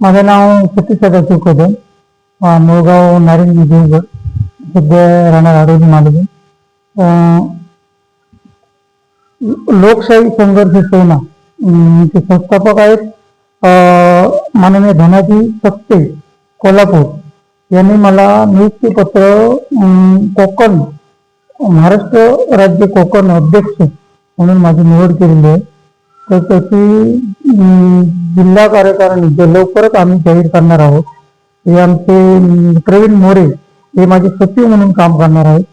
माझं नाव सतीश सदाशिव कदम मुळगाव नारायण देवगड सध्या राहणार आरोग्य मालवी लोकशाही संघर्ष सेना ते चे संस्थापक आहेत माननीय धनाजी सक्ते कोल्हापूर. यांनी मला नियुक्तीपत्र कोकण महाराष्ट्र राज्य कोकण अध्यक्ष म्हणून माझी निवड केलेली आहे. तर त्याची जिल्हा कार्यकारिणी जे लवकरच आम्ही जाहीर करणार आहोत हे आमचे प्रवीण मोरे हे माझे सचिव म्हणून काम करणार आहेत.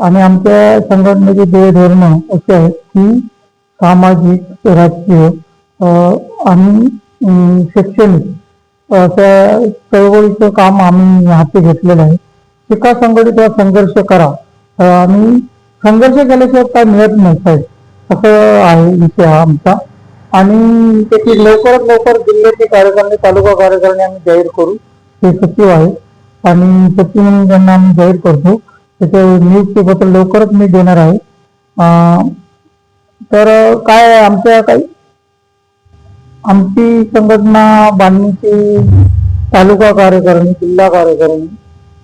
आणि आमच्या संघटनेचे ध्येय धोरण असे आहेत की सामाजिक राजकीय आणि शैक्षणिक अशा चळवळीचं काम आम्ही हाती घेतलेलं आहे. शिका संघटित संघर्ष करा. आणि संघर्ष केल्याशिवाय काय मिळत नाही साहेब. असं आहे विषय हा आमचा. आणि त्याची लवकरात लवकर जिल्ह्याचे कार्यकारिणी तालुका कार्यकारिणी आम्ही जाहीर करू. ते सचिव आहे. आणि सचिव म्हणून त्यांना आम्ही जाहीर करतो. त्याचं नियुक्तीपत्र लवकरच मी देणार आहे. तर काय आमच्या काही? आमची संघटना बांधणीची तालुका कार्यकारिणी जिल्हा कार्यकारिणी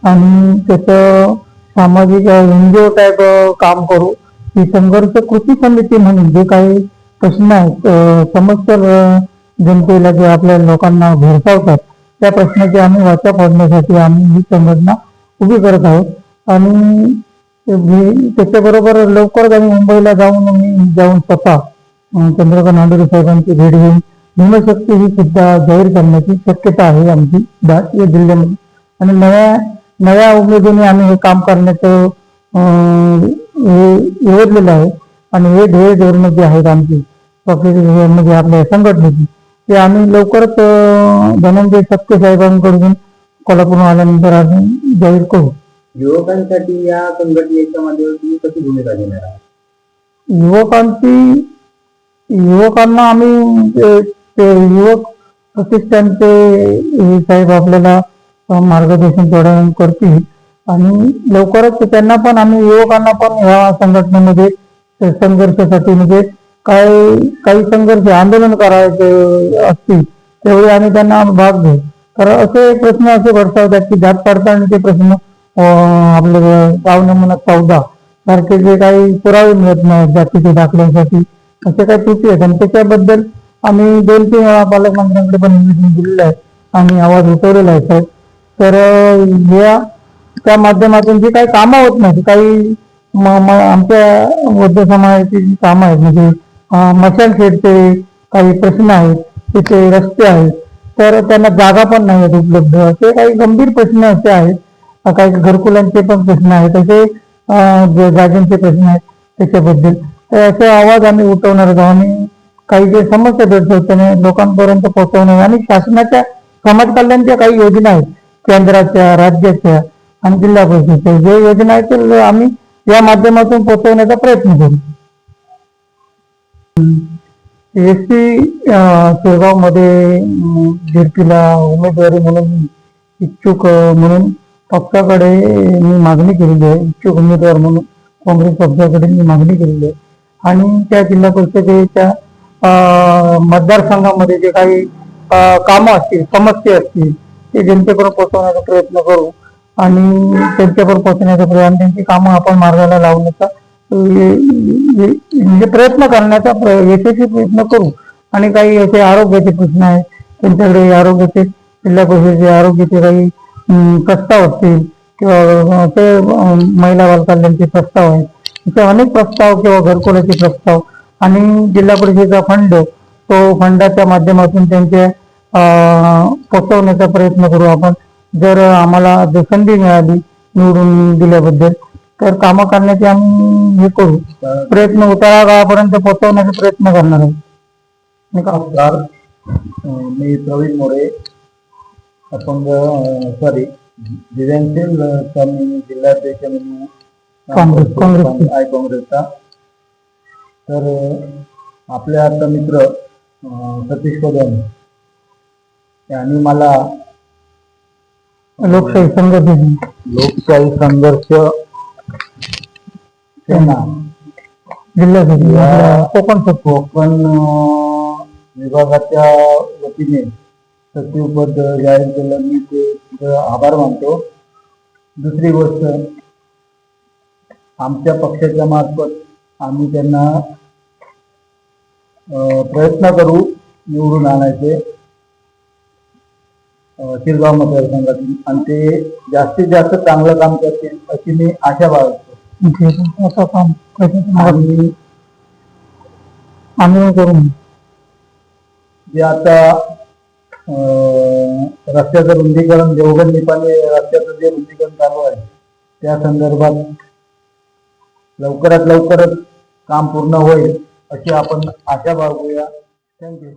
आणि त्याचं सामाजिक एनजीओ टाईप काम करू. ही संघर्ष कृती समिती म्हणून जे काही प्रश्न आहेत अं, जनतेला जे आपल्या लोकांना भेडसावतात त्या प्रश्नाची आम्ही वाचा फोडण्यासाठी आम्ही ही संघटना उभी करत आहोत. आणि त्याच्याबरोबर लवकरच आम्ही मुंबईला जाऊन मी जाऊन स्वतः चंद्रकांत नांदुरे साहेबांची भेट घेऊन भीमशक्ती ही सुद्धा जाहीर करण्याची शक्यता आहे आमची या जिल्ह्यामध्ये. आणि नव्या नव्या उमेदीने आम्ही हे काम करण्याचं हे निवडलेलं आहे. आणि हे ध्येय धोरणं जे आहेत आमची. पक्षाची म्हणजे आपल्या संघटनेची ते आम्ही लवकरच धनंजय सत्य साहेबांकडून कोल्हापूर आल्यानंतर आम्ही जाहीर करू. युवकांसाठी या संघटनेच्या माध्यमातून कशी भूमिका घेणार युवकांची युवकांना आम्ही ते- युवक प्रतिष्ठानचे साहेब आपल्याला मार्गदर्शन थोड्या करतील. आणि लवकरच त्यांना पण आम्ही युवकांना पण ह्या संघटनेमध्ये संघर्षासाठी म्हणजे काय काही संघर्ष आंदोलन करायचे असतील तेवढे आम्ही त्यांना भाग घेऊ. तर असे प्रश्न असे भरसावतात की जात पडताळणीचे प्रश्न आपले गाव नमुना चौदा सारखे जे काही पुरावे मिळत नाहीत जातीच्या दाखल्यासाठी असे काही त्रुटी आहेत. आणि त्याच्याबद्दल आम्ही दोन तीन वेळा पालकमंत्र्यांकडे पण निवेदन दिलेलं आहे. आणि आवाज उठवलेला आहे साहेब. तर या त्या माध्यमातून जी काही कामं होत नाही काही आमच्या बौद्ध समाजाची जी कामं आहेत म्हणजे मशाल शेडचे काही प्रश्न आहेत तिथे रस्ते आहेत तर त्यांना जागा पण नाही आहेत उपलब्ध. असे काही गंभीर प्रश्न असे आहेत. काही घरकुलांचे पण प्रश्न आहेत असे जे जागांचे प्रश्न आहेत त्याच्याबद्दल. तर असे आवाज आम्ही उठवणार आहोत. आणि काही जे समस्या भेटतात लोकांपर्यंत पोहोचवणे आणि शासनाच्या समाज कल्याणच्या काही योजना आहेत केंद्राच्या राज्याच्या आणि जिल्हा परिषदेच्या. जे योजना आहेत ते आम्ही या माध्यमातून पोहोचवण्याचा प्रयत्न करू. एस टी शेगावमध्ये झेडपीला उमेदवारी म्हणून इच्छुक म्हणून पक्षाकडे मी मागणी केलेली आहे. इच्छुक उमेदवार म्हणून काँग्रेस पक्षाकडे मी मागणी केलेली आहे. आणि त्या जिल्हा परिषदेच्या अं, मतदारसंघामध्ये जे काही कामं असतील समस्या असतील ते जनतेकडून पोहोचवण्याचा प्रयत्न करू. आणि त्यांच्यावर पोहोचण्याचा प्रयत्न आणि त्यांची कामं आपण मार्गाला लावण्याचा म्हणजे प्रयत्न करण्याचा प्र- यशस्वी प्रयत्न करू. आणि काही असे आरोग्याचे प्रश्न आहेत त्यांच्याकडे आरोग्याचे जिल्हा परिषदेचे आरोग्याचे काही प्रस्ताव असतील किंवा ते महिला बालकल्याणचे प्रस्ताव आहेत. असे अनेक प्रस्ताव किंवा घरकुलाचे प्रस्ताव. आणि जिल्हा परिषदेचा फंड तो फंडाच्या माध्यमातून त्यांचे पोचवण्याचा प्रयत्न करू आपण. जर आम्हाला जर संधी मिळाली निवडून दिल्याबद्दल तर कामं करण्याचे आम्ही हे करू. प्रयत्न तळागाळापर्यंत पोहोचवण्याचा प्रयत्न करणार आहे. नाही का? नमस्कार अं, मी प्रवीण मोरे अपंग सॉरी दिव्यांगशील अं, स्वामी जिल्हाध्यक्ष म्हणून काँग्रेस- आहे काँग्रेसचा. तर आपले आता मित्र सतीश कदम यांनी मला लोकशाही संघटने लोकशाही संघर्ष. सेना जिल्ह्यासाठी या- आपल्या कोकण कोकण विभागाच्या वतीने सचिव पद जाहीर केलं. मी ते आभार मानतो. दुसरी गोष्ट आमच्या पक्षाच्या मार्फत आम्ही त्यांना प्रयत्न करू निवडून आणायचे. शिरगाव मतदारसंघातून. आणि ते जास्तीत जास्त चांगलं काम करतील अशी मी आशा बाळगतो. ठीक आहे असं काम कधी आणि आम्ही करू. जे आता अं, रस्त्याचं रुंदीकरण देवगड निपाणी रस्त्याचं जे रुंदीकरण चालू आहे त्या संदर्भात लवकरात लवकरच काम पूर्ण होईल अशी आपण आशा बाळगूया. थँक्यू